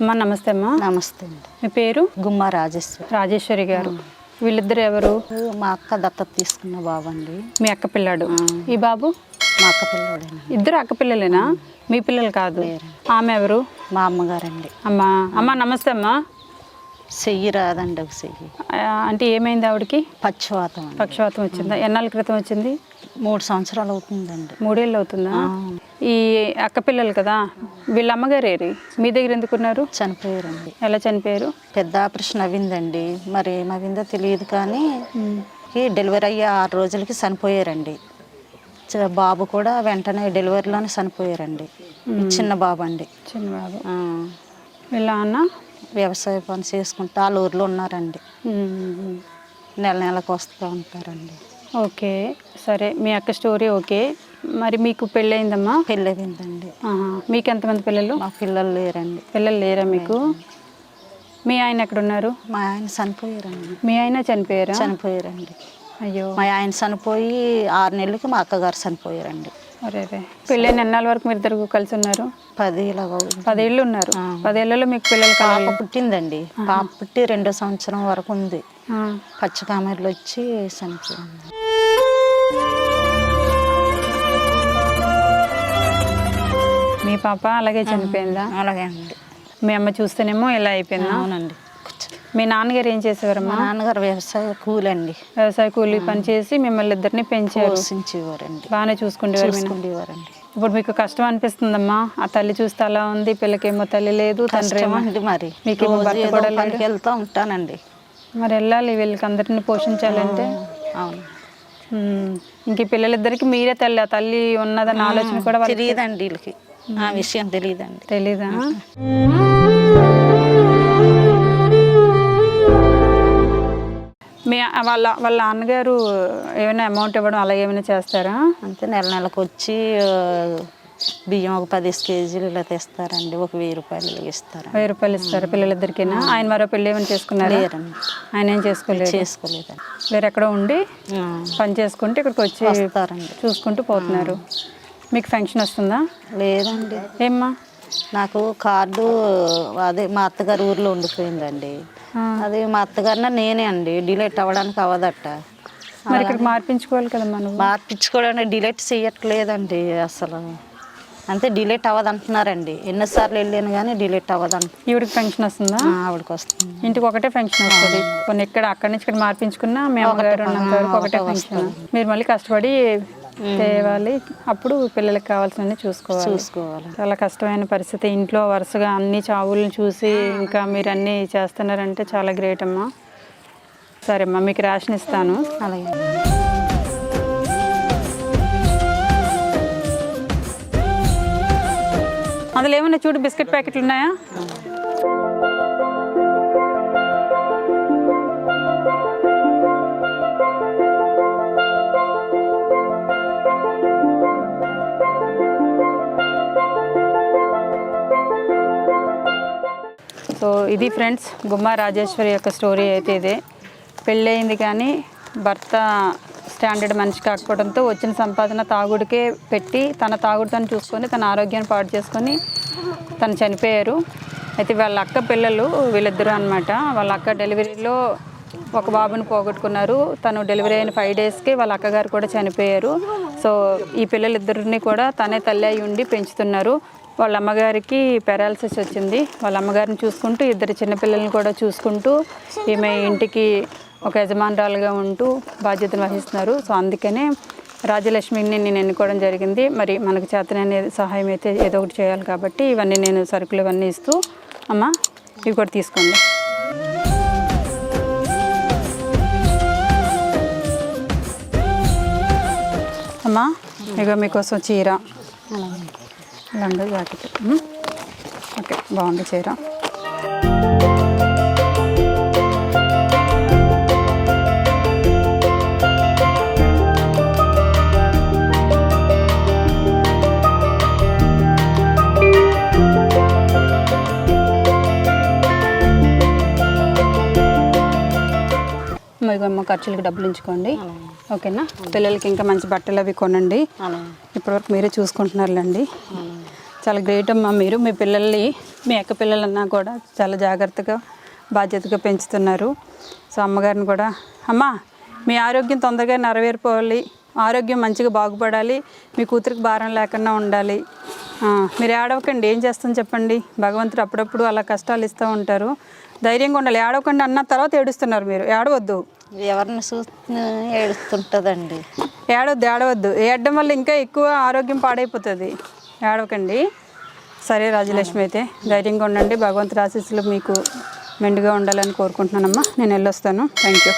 అమ్మా నమస్తే అమ్మా. నమస్తే అండి. మీ పేరు? గుమ్మ రాజేశ్వరి. రాజేశ్వరి గారు. వీళ్ళిద్దరు ఎవరు? మా అక్క దత్తత తీసుకున్న బాబు అండి మీ అక్క పిల్లాడు. ఈ బాబు? మా అక్క పిల్లడేనండి. ఇద్దరు అక్క పిల్లలేనా? మీ పిల్లలు కాదు. ఆమె ఎవరు? మా అమ్మగారండి. అమ్మా. అమ్మా నమస్తే అమ్మా. చెయ్యి రాదండి ఒక చెయ్యి అంటే ఏమైంది ఆవిడకి? పక్షవాతం పక్షవాతం వచ్చిందా? ఎన్నాళ్ళ క్రితం వచ్చింది? మూడు సంవత్సరాలు అవుతుందండి. మూడేళ్ళు అవుతుందా? ఈ అక్క పిల్లలు కదా వీళ్ళ అమ్మగారు ఏరి? మీ దగ్గర ఎందుకున్నారు చనిపోయారండి. ఎలా చనిపోయారు? పెద్ద ఆపరేషన్ అవ్విందండి. మరి ఏమవిందో తెలియదు కానీ డెలివరీ అయ్యే ఆరు రోజులకి చనిపోయారండి. బాబు కూడా వెంటనే డెలివరీలోనే చనిపోయారండి. చిన్న బాబు అండి చిన్న బాబు. వీళ్ళ అన్న? వ్యవసాయ పని చేసుకుంటూ. వాళ్ళ ఊర్లో ఉన్నారండి. నెల నెలకు వస్తూ ఉంటారండి. ఓకే. సరే మీ అక్క స్టోరీ ఓకే. మరి మీకు పెళ్ళయిందమ్మా? పెళ్ళయిందండి. మీకు ఎంతమంది పిల్లలు? మా పిల్లలు లేరండి. పిల్లలు లేరా మీకు? మీ ఆయన ఎక్కడ ఉన్నారు మా ఆయన చనిపోయారండి. మీ ఆయన చనిపోయారా? చనిపోయారండి. అయ్యో. మా ఆయన చనిపోయి ఆరు నెలలకి మా అక్కగారు చనిపోయారండి. అరే రే. పెళ్ళైన ఎన్నాళ్ళ వరకు మీరు ఇద్దరు కలిసి ఉన్నారు పది. పదేళ్ళు ఉన్నారు. పదేళ్ళలో మీకు పిల్లలు పాప పుట్టిందండి. పాప పుట్టి రెండో సంవత్సరం వరకు ఉంది. ఆ. పచ్చ కామెర్లు వచ్చి చనిపోయింది. మీ పాప అలాగే చనిపోయిందా? అలాగే అండి. మీ అమ్మ చూస్తేనేమో ఇలా అయిపోయిందా? అవునండి. మీ నాన్నగారు ఏం మా చేసేవారమ్మా నాన్నగారు వ్యవసాయ కూలండి. వ్యవసాయ కూలీ పని చేసి మిమ్మల్ని ఇద్దరిని పెంచారు. పోషించేవారండి. బాగానే చూసుకునేవారు మీ నాన్న. చూసుకునేవారండి ఇప్పుడు మీకు కష్టం అనిపిస్తుందమ్మా. ఆ తల్లి చూస్తే అలా ఉంది పిల్లకేమో తల్లి లేదు తండ్రి ఏమో కష్టమండి మరి. మీకేమో రోజు భర్త ఏదో కూడా లేడు. పనికి వెళ్తూ ఉంటానండి. మరి వెళ్ళాలి వీళ్ళకి అందరిని పోషించాలంటే. అవును. ఉమ్. ఇంక ఈ పిల్లలిద్దరికి మీరే తల్లి ఆ తల్లి ఉన్నదన్న ఆలోచన కూడా వాళ్ళకి తెలియదండి వీళ్ళకి. ఆ విషయం తెలియదండి. తెలీదా? మీ వాళ్ళ వాళ్ళ నాన్నగారు ఏమైనా అమౌంట్ ఇవ్వడం అలా ఏమైనా చేస్తారా? అంతే నెల నెలకు వచ్చి బియ్యం ఒక పది కేజీలు ఇలా తెస్తారండి. ఒక వెయ్యి రూపాయలు ఇలా ఇస్తారండి. వెయ్యి రూపాయలు ఇస్తారా పిల్లలిద్దరికైనా? ఆయన మరో పెళ్ళి ఏమైనా చేసుకున్నారా? లేరండి. ఆయన ఏం చేసుకోలేదు? చేసుకోలేదండి. వేరే ఎక్కడ ఉండి పని చేసుకుంటే ఇక్కడికి వచ్చి వస్తారండి. చూసుకుంటూ పోతున్నారు. మీకు ఫంక్షన్ వస్తుందా? లేదండి. ఏమ్మా? నాకు కార్డు అదే మా అత్తగారు ఊర్లో ఉండిపోయిందండి. అది మా అత్తగారిన నేనే అండి డిలీట్ అవ్వడానికి అవ్వదట. మరి ఇక్కడికి మార్పించుకోవాలి కదమ్మా నువ్వు? మార్పించుకోవడానికి డిలీట్ చేయట్లేదండి అసలు. అంతే డిలీట్ అవ్వదు అంటున్నారండి ఎన్నోసార్లు వెళ్ళాను కానీ డిలీట్ అవ్వదంట. ఈవిడికి ఫంక్షన్ వస్తుందా? ఆవిడకి వస్తుంది. ఇంటికి ఒకటే ఫంక్షన్ వస్తుంది. కొన్ని ఇక్కడ అక్కడి నుంచి ఇక్కడ మార్పించుకున్నా మీ అమ్మగారు ఉన్నంత వరకు ఒకటే ఫంక్షన్ మీరు మళ్ళీ కష్టపడి తేవాలి. అప్పుడు పిల్లలకి కావాల్సినవి చూసుకోవాలి. చూసుకోవాలి. చాలా కష్టమైన పరిస్థితి. ఇంట్లో వరుసగా అన్ని చావులను చూసి ఇంకా మీరు అన్నీ చేస్తున్నారంటే చాలా గ్రేట్ అమ్మా. సరే అమ్మా మీకు రేషన్ ఇస్తాను. అలాగే. అందులో ఏమైనా చూడు బిస్కెట్ ప్యాకెట్లు ఉన్నాయా? సో ఇది ఫ్రెండ్స్ గుమ్మ రాజేశ్వరి యొక్క స్టోరీ అయితే ఇదే. పెళ్ళయింది కానీ భర్త స్టాండర్డ్ మనిషి కాకపోవడంతో వచ్చిన సంపాదన తాగుడికే పెట్టి తన తాగుడు తను చూసుకొని తన ఆరోగ్యాన్ని పాడు చేసుకొని తను చనిపోయారు. అయితే వాళ్ళ అక్క పిల్లలు వీళ్ళిద్దరూ అనమాట వాళ్ళ అక్క డెలివరీలో ఒక బాబుని పోగొట్టుకున్నారు. తను డెలివరీ అయిన ఫైవ్ డేస్కి వాళ్ళ అక్కగారు కూడా చనిపోయారు. సో ఈ పిల్లలిద్దరిని కూడా తనే తల్లి అయి ఉండి పెంచుతున్నారు. వాళ్ళ అమ్మగారికి పెరాలసిస్ వచ్చింది. వాళ్ళ అమ్మగారిని చూసుకుంటూ ఇద్దరు చిన్నపిల్లల్ని కూడా చూసుకుంటూ ఈమె ఇంటికి ఒక యజమానురాలుగా ఉంటూ బాధ్యతను వహిస్తున్నారు. సో అందుకనే రాజలక్ష్మిని నేను ఎన్నుకోవడం జరిగింది. మరి మనకు చేతనే సహాయం అయితే ఏదో ఒకటి చేయాలి కాబట్టి ఇవన్నీ నేను సరుకులు ఇవన్నీ ఇస్తూ అమ్మ ఇవి కూడా తీసుకోండి. అమ్మా ఇక మీకోసం చీర. లంగా జాకెట్. ఓకే బాగుంది చీర. మీకు అమ్మ ఖర్చులకి డబ్బులు ఉంచుకోండి. ఓకేనా? పిల్లలకి ఇంకా మంచి బట్టలు అవి కొనండి. ఇప్పటివరకు మీరే చూసుకుంటున్నారులేండి. చాలా గ్రేట్ అమ్మా మీరు. మీ పిల్లల్ని మీ అక్క పిల్లలన్నా కూడా చాలా జాగ్రత్తగా బాధ్యతగా పెంచుతున్నారు. సో అమ్మగారిని కూడా అమ్మా మీ ఆరోగ్యం తొందరగా నెరవేరిపోవాలి. ఆరోగ్యం మంచిగా బాగుపడాలి మీ కూతురికి భారం లేకుండా ఉండాలి. మీరు ఏడవకండి ఏం చేస్తాం చెప్పండి? భగవంతుడు అప్పుడప్పుడు అలా కష్టాలు ఇస్తూ ఉంటారు. ధైర్యంగా ఉండాలి. ఏడవకండి అన్న తర్వాత ఏడుస్తున్నారు మీరు. ఏడవద్దు. ఎవరిని చూస్తే ఏడుస్తుంటుందండి. ఏడవద్దు ఏడవద్దు. ఏడడం వల్ల ఇంకా ఎక్కువ ఆరోగ్యం పాడైపోతుంది. ఏడవకండి. సరే రాజలక్ష్మి అయితే ధైర్యంగా ఉండండి. భగవంతుడి ఆశీస్సులు మీకు మెండుగా ఉండాలని కోరుకుంటున్నానమ్మా. నేను వెళ్ళొస్తాను. Thank you